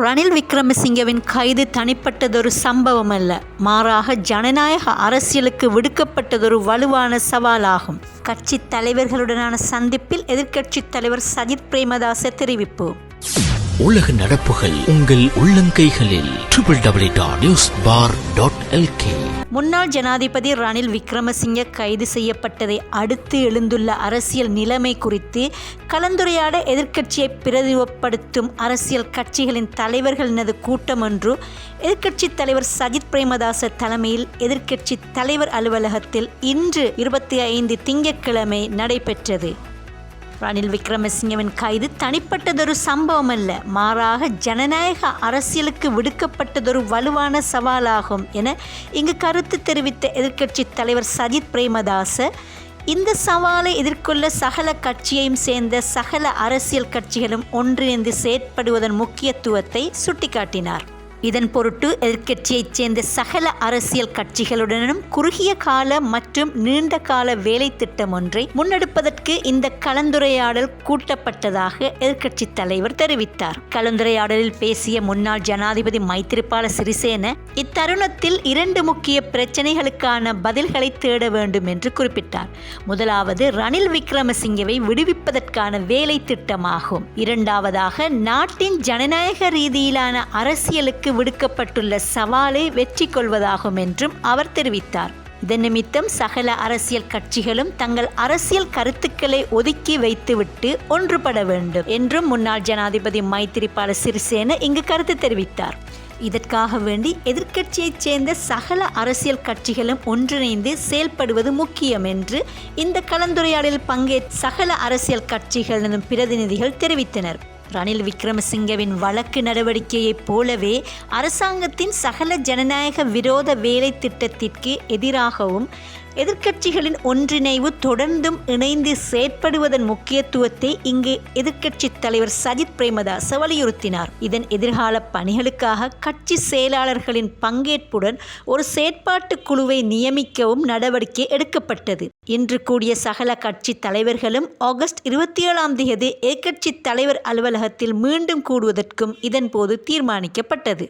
ரணில் விக்ரமசிங்கவின் கைது தனிப்பட்டதொரு சம்பவம் அல்ல மாறாக ஜனநாயக அரசியலுக்கு விடுக்கப்பட்டதொரு வலுவான சவாலாகும். கட்சி தலைவர்களுடனான சந்திப்பில் எதிர்க்கட்சித் தலைவர் சஜித் பிரேமதாச தெரிவிப்பு. உலக நடப்புகள் உங்கள் உள்ளங்கைகளில். Triple W dot news bar dot LK முன்னாள் ஜனாதிபதி ரணில் விக்ரமசிங்க கைது செய்யப்பட்டதை அடுத்து எழுந்துள்ள அரசியல் நிலைமை குறித்து கலந்துரையாட எதிர்க்கட்சியை பிரதிநிதிப்படுத்தும் அரசியல் கட்சிகளின் தலைவர்களினது கூட்டம் ஒன்று. எதிர்க்கட்சித் தலைவர் சஜித் பிரேமதாச தலைமையில் எதிர்க்கட்சி தலைவர் அலுவலகத்தில் இன்று இருபத்தி ஐந்து திங்கட்கிழமை நடைபெற்றது. ரணில் விக்ரமசிங்கவின் கைது தனிப்பட்டதொரு சம்பவம் அல்ல மாறாக ஜனநாயக அரசியலுக்கு விடுக்கப்பட்டதொரு வலுவான சவாலாகும் என இங்கு கருத்து தெரிவித்த எதிர்க்கட்சி தலைவர் சஜித் பிரேமதாச இந்த சவாலை எதிர்கொள்ள சகல கட்சியையும் சேர்ந்த சகல அரசியல் கட்சிகளும் ஒன்றிணைந்து செயற்படுவதன் முக்கியத்துவத்தை சுட்டிக்காட்டினார். இதன் பொருட்டு எதிர்க்கட்சியைச் சேர்ந்த சகல அரசியல் கட்சிகளுடனும் குறுகிய கால மற்றும் நீண்ட கால வேலை திட்டம் ஒன்றை முன்னெடுப்பதற்கு இந்த கலந்துரையாடல் கூட்டப்பட்டதாக எதிர்க்கட்சித் தலைவர் தெரிவித்தார். கலந்துரையாடலில் பேசிய முன்னாள் ஜனாதிபதி மைத்திரிபால சிறிசேன இத்தருணத்தில் இரண்டு முக்கிய பிரச்சனைகளுக்கான பதில்களை தேட வேண்டும் என்று குறிப்பிட்டார். முதலாவது ரணில் விக்ரமசிங்கவை விடுவிப்பதற்கான வேலை திட்டமாகும். இரண்டாவதாக நாட்டின் ஜனநாயக ரீதியிலான அரசியலுக்கு விடுக்கப்பட்டுள்ள சவாலை வெற்றி கொள்வதாகும் என்றும் அவர் தெரிவித்தார். இதன் நிமித்தம் சகல அரசியல் கட்சிகளும் தங்கள் அரசியல் கருத்துக்களை ஒதுக்கி வைத்துவிட்டு ஒன்றுபட வேண்டும் என்றும் முன்னாள் ஜனாதிபதி மைத்திரிபால சிறிசேன இங்கு கருத்து தெரிவித்தார். இதற்காக வேண்டி எதிர்க்கட்சியைச் சேர்ந்த சகல அரசியல் கட்சிகளும் ஒன்றிணைந்து செயல்படுவது முக்கியம் என்று இந்த கலந்துரையாடலில் பங்கேற்ற சகல அரசியல் கட்சிகளின் பிரதிநிதிகள் தெரிவித்தனர். ரணில் விக்ரமசிங்கவின் வழக்கு நடவடிக்கையைப் போலவே அரசாங்கத்தின் சகல ஜனநாயக விரோத வேலை திட்டத்திற்கு எதிராகவும் எதிர்க்கட்சிகளின் ஒன்றிணைவு தொடர்ந்தும் இணைந்து செயற்படுவதன் முக்கியத்துவத்தை இங்கு எதிர்க்கட்சித் தலைவர் சஜித் பிரேமதாச வலியுறுத்தினார். இதன் எதிர்கால பணிகளுக்காக கட்சி செயலாளர்களின் பங்கேற்புடன் ஒரு செயற்பாட்டு குழுவை நியமிக்கவும் நடவடிக்கை எடுக்கப்பட்டது. இன்று கூடிய சகல கட்சி தலைவர்களும் ஆகஸ்ட் இருபத்தி ஏழாம் தேதி எதிர்க்கட்சி தலைவர் அலுவலகத்தில் மீண்டும் கூடுவதற்கும் இதன்போது தீர்மானிக்கப்பட்டது.